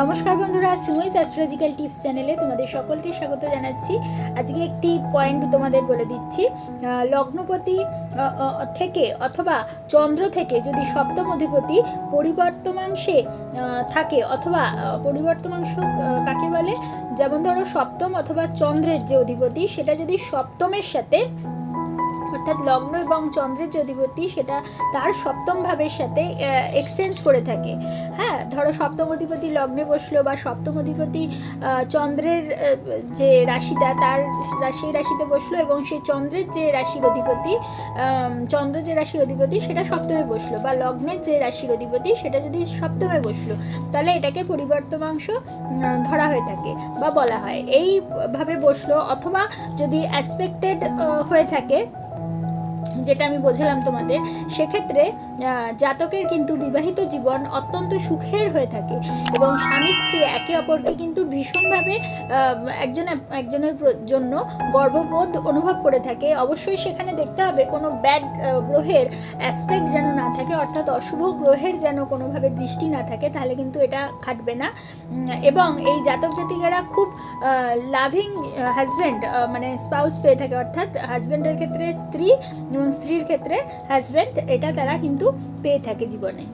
নমস্কার বন্ধুরা সুমইস astrological tips চ্যানেলে তোমাদের সকলকে স্বাগত জানাচ্ছি। আজকে একটি পয়েন্ট তোমাদের বলে দিচ্ছি। লগ্নপতি থেকে অথবা চন্দ্র থেকে যদি সপ্তম অধিপতি পরিবর্তমাংশে থাকে অথবা পরিবর্তমাংশ কাকে বলে? যেমন ধরো সপ্তম অথবা চন্দ্রের যে অধিপতি, সেটা যদি সপ্তমের সাথে অর্থাৎ লগ্ন এবং চন্দ্রের অধিপতি সেটা তার সপ্তম ভাবের সাথে এক্সচেঞ্জ করে থাকে। হ্যাঁ ধরো সপ্তম অধিপতি লগ্নে বসল বা সপ্তম অধিপতি চন্দ্রের যে রাশিটা তার রাশি রাশিতে বসল এবং সেই চন্দ্রের যে রাশির অধিপতি চন্দ্র যে রাশির অধিপতি সেটা সপ্তমে বসল বা লগ্নের যে রাশির অধিপতি সেটা যদি সপ্তমে বসল, তাহলে এটাকে পরিবর্তমাংশ ধরা হয়ে থাকে বা বলা হয়। এইভাবে বসল অথবা যদি অ্যাসপেক্টেড হয়ে থাকে যেটা আমি বোঝালাম তোমাদের, সেক্ষেত্রে জাতকের কিন্তু বিবাহিত জীবন অত্যন্ত সুখের হয়ে থাকে এবং স্বামী স্ত্রী একে অপরকে কিন্তু ভীষণভাবে একজন, একজনের জন্য গর্ববোধ অনুভব করে থাকে। অবশ্যই সেখানে দেখতে হবে কোনো ব্যাড গ্রহের অ্যাসপেক্ট যেন না থাকে, অর্থাৎ অশুভ গ্রহের যেন কোনোভাবে দৃষ্টি না থাকে, তাহলে কিন্তু এটা খাটবে না। এবং এই জাতক জাতিকারা খুব লাভিং হাজব্যান্ড মানে স্পাউস পেয়ে থাকে, অর্থাৎ হাজব্যান্ডের ক্ষেত্রে স্ত্রী এবং স্ত্রীর ক্ষেত্রে হাজব্যান্ড এটা তারা কিন্তু পেয়ে থাকে জীবনে।